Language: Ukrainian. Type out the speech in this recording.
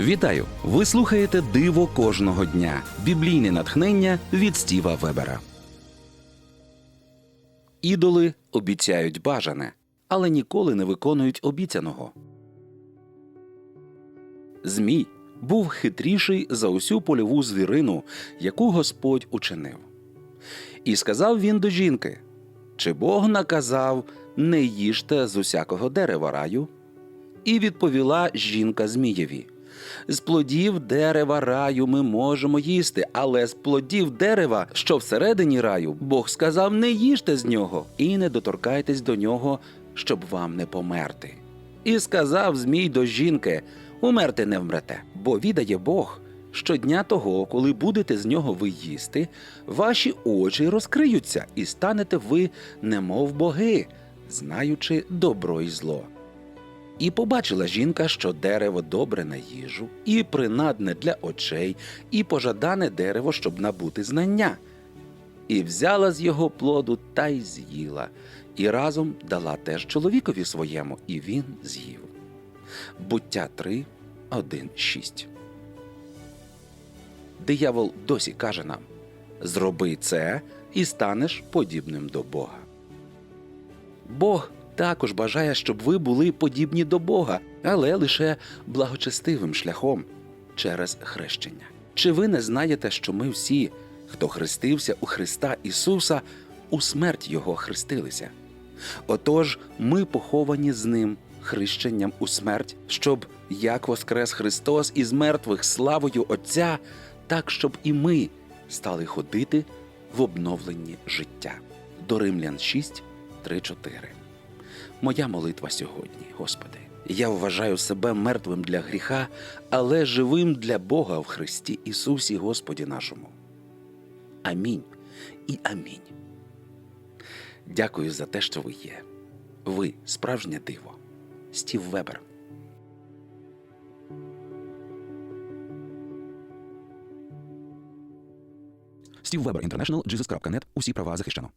Вітаю! Ви слухаєте Диво кожного дня. Біблійне натхнення від Стіва Вебера. Ідоли обіцяють бажане, але ніколи не виконують обіцяного. Змій був хитріший за усю польову звірину, яку Господь учинив. І сказав він до жінки: Чи Бог наказав не їжте з усякого дерева раю? І відповіла жінка Змієві: З плодів дерева раю ми можемо їсти, але з плодів дерева, що всередині раю, Бог сказав: не їжте з нього і не доторкайтесь до нього, щоб вам не померти. І сказав Змій до жінки: Умерти не вмрете, бо відає Бог. що дня того, коли будете з нього ви їсти, ваші очі розкриються, і станете ви, немов боги, знаючи добро і зло. І побачила жінка, що дерево добре на їжу, і принадне для очей, і пожадане дерево, щоб набути знання. І взяла з його плоду та й з'їла, і разом дала теж чоловікові своєму, і він з'їв. Буття 3, 1, 6. Диявол досі каже нам: Зроби це і станеш подібним до Бога. Бог також бажає, щоб ви були подібні до Бога, але лише благочестивим шляхом через хрещення. Чи ви не знаєте, що ми всі, хто хрестився у Христа Ісуса, у смерть Його хрестилися? Отож, ми поховані з Ним хрещенням у смерть, щоб як воскрес Христос із мертвих славою Отця, так щоб і ми стали ходити в обновленні життя. До Римлян 6, 3, 4. Моя молитва сьогодні, Господи. Я вважаю себе мертвим для гріха, але живим для Бога в Христі Ісусі Господі нашому. Амінь і амінь. Дякую за те, що ви є. Ви справжнє диво. Стів Вебер. Стів Вебер Jesus.net. Усі права захищено.